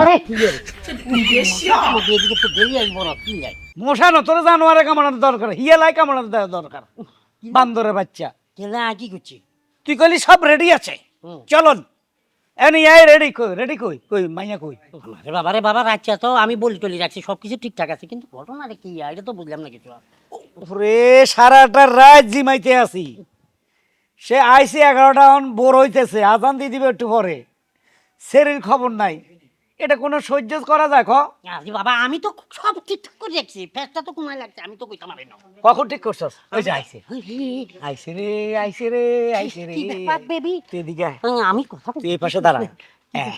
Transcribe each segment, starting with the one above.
আরে। কি রে এদিকে তো দেরি আইব না কি যাই মশা না তোর জানোয়ারে কামড়ানোর দরকার হিয়ালাই কামড়ানোর দেওয়া দরকার। বান্দরের বাচ্চা। কেলা কি করছি তুই কইলি সব রেডি আছে। চলন। এনি আই রেডি কই রেডি কই কই মাইয়া কই? আরে বাবা রে বাবা তো আমি বলি টলি রাখছি সব কিছু ঠিকঠাক আছে কিন্তু ঘটনা রে কি এটা তো বুঝলাম না কিছু সারাটা রাত জিমাইতে আছি। সে আইসি এগারোটা বোর হইতেছে আজান দিয়ে দিবে একটু পরে। শরীর খবর নাই। এটা কোনো সহ্য করা যায় ক? আরে বাবা আমি তো সব ঠিকঠাক করে রাখছি ফেসটা তো কোনায় লাগছে আমি তো কইতে পারি না। কখন ঠিক করছস? ওই যে আইসে আইসে রে আইসে রে আইসে রে। কি ব্যাপার বেবি? তুই এদিকে আয়। আমি কথা তুই এই পাশে দাঁড়া। হ্যাঁ,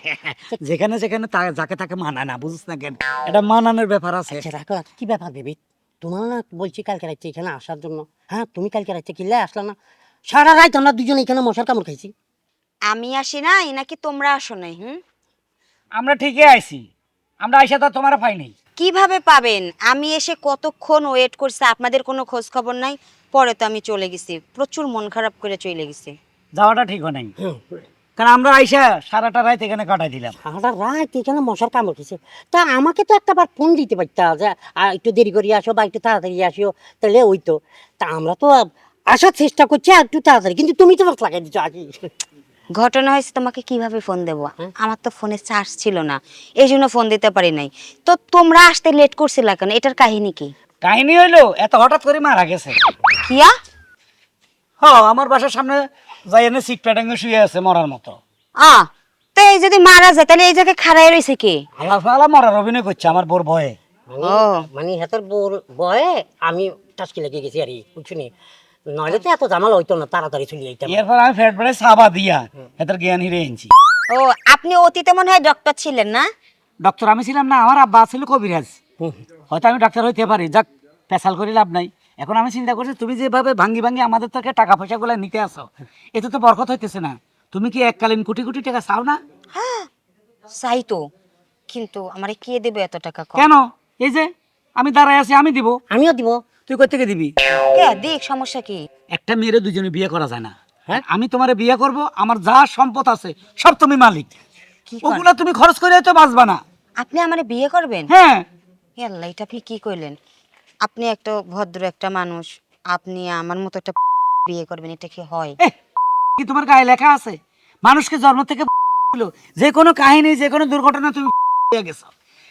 যেখানে যেখানে যাকে তাকে মানায় না বুঝিস না কেন? এটা মানানোর ব্যাপার আছে। আচ্ছা রাখো। কি ব্যাপার বেবি? তোমার না বলছি কালকে রাত্রে এখানে আসার জন্য। হ্যাঁ তুমি কালকে রাত্রে কিল্লে আসলা না? সারা রাত আমরা দুজন এখানে মশার কামড় খাইছি। আমি আসি নাই নাকি তোমরা আসো নাই হুম? আমরা ঠিকই আইছি। আমরা আইসা তো তোমার পাই নাই। কীভাবে পাবেন? আমি এসে কতক্ষণ ওয়েট করছি? আপনাদের কোনো খোঁজ খবর নাই? পরে তো আমি চলে গেছি। প্রচুর মন খারাপ করে চলে গেছি। যাওয়াটা ঠিক হয় নাই। কারণ আমরা আইসা সারাটা রাত এখানে কাটাই দিলাম। সারা রাত এখানে মশার কামড় খেয়েছে। তা আমাকে তো একটা বার ফোন দিতে পারতা যে একটু দেরি করে আসো বা একটু তাড়াতাড়ি আসো। তাহলে ওই তো। তা আমরা তো আসার চেষ্টা করছি আর একটু তাড়াতাড়ি। কিন্তু তুমি তো বাস লাগাই দিচ্ছ আগে। ঘটনা হয়েছে তোমাকে কীভাবে ফোন দেবো? আমার তো ফোনে চার্জ ছিল না। এই জন্য ফোন দিতে পারি নাই। তো তোমরা আসতে লেট করছিলা কেন? এটার কাহিনী কি? কাহিনী হইল এত হঠাৎ করে মারা গেছে। কিয়া? হ আমার বাসার সামনে যাই এনে সিট প্যাটাঙ্গে শুয়ে আছে মরার মতো। আ তো এই যদি মারা যায় তাহলে এই জায়গায় খাড়াই রয়েছে কে? আল্লাহ ফালা মরার অভিনয় করছে আমার বোর ভয়ে। মানে মানে হাতের বোর বয়ে আমি টাসকি লেগে গেছি আর বুঝছি নইলে তো এত জামাল হইতো না তাড়াতাড়ি চলে যাইতাম। এরপর আমি ফেট বেড়ে সাবা দিয়া এদের জ্ঞান হিরে এনেছি ও আপনি অতীতে মনে হয় ডক্টর ছিলেন না? ডক্টর আমি ছিলাম না আমার আব্বা ছিল কবিরাজ। হয়তো আমি ডাক্তার হইতে পারি যাক পেশাল করে লাভ নাই। এখন আমি চিন্তা করছি তুমি যেভাবে ভাঙ্গি ভাঙ্গি আমাদের থেকে টাকা পয়সা গুলা নিতে আসো এতে তো বরকত হইতেছে না। তুমি কি এককালীন কোটি কোটি টাকা চাও না? চাই তো কিন্তু আমারে কে দেবে এত টাকা কেন? এই যে আমি দাঁড়ায় আছি আমি দিব। আমিও দিব। তুই কোথেকে দিবি? কে? দেখ সমস্যা কি? একটা মেয়েরে দুজনে বিয়ে করা যায় না। হ্যাঁ? আমি তোমারে বিয়ে করব আমার যা সম্পদ আছে সব তুমি মালিক। কি কর- ওগুলা তুমি খরচ করে তো বাঁচবা না। আপনি আমারে বিয়ে করবেন? হ্যাঁ। আল্লাহ এটা আপনি কি কইলেন? আপনি একটা ভদ্র একটা মানুষ আপনি আমার মতো একটা বিয়ে করবেন এটা কি হয়? এহ, কি তোমার গায়ে লেখা আছে? মানুষকে জন্ম থেকে হলো। যে কোনো কাহিনী যে কোনো দুর্ঘটনা তুমি গেছো।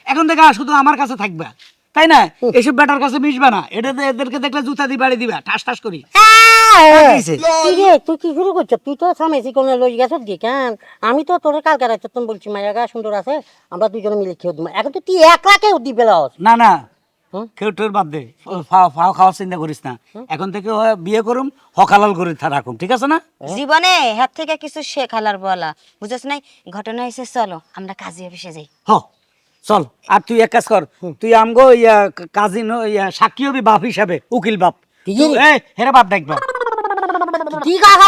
এখন থেকে আর শুধু আমার কাছে থাকবা। তাই না? এসব বেটার কাছে মিশবা না। এটা এদেরকে দেখলে জুতা দিয়ে বাড়ি দিবা। ঠাস ঠাস করি? কি রে তুই কি শুরু করছ? তুই তো সামেসি কোনো লই গেছ দি কেন? আমি তো তোর কালকে রাখতে তুমি বলছি মায়া গা সুন্দর আছে আমরা দুজনে মিলে খেয়ে দিব। এখন তো তুই একলা কেউ দি পেলাস না না? কেউ টোর বাদ দে। ফাও খাওয়ার চিন্তা করিস না। এখন থেকে বিয়ে করুম হকালাল করে থা রাখুম ঠিক আছে না? জীবনে হাত থেকে কিছু শেখালার বলা। বুঝছ নাই? ঘটনা হয়েছে চলো আমরা কাজী অফিসে যাই। হ। চল আর তুই এক কাজ কর তুই আমগো ইয়া কাজী ন- ইয়া সাক্ষী হবি বাপ হিসাবে উকিল বাপ। হেরা বাপ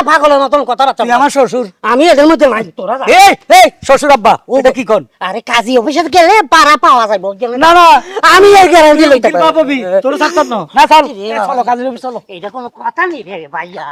পাগলের মতন কথা তুই আমার শ্বশুর। আমি এদের মধ্যে নাই। তোরা এই এই শ্বশুর আব্বা ওটা কি কর? আরে কাজী অফিসে গেলে পাড়া পাওয়া না না আমি এই গ্যারান্টি লইতে উকিল বাপ হবি থাকতাম না। না চল। চলো কাজের অফিস চলো। এটা কোনো কথা নেই রে ভাইয়া।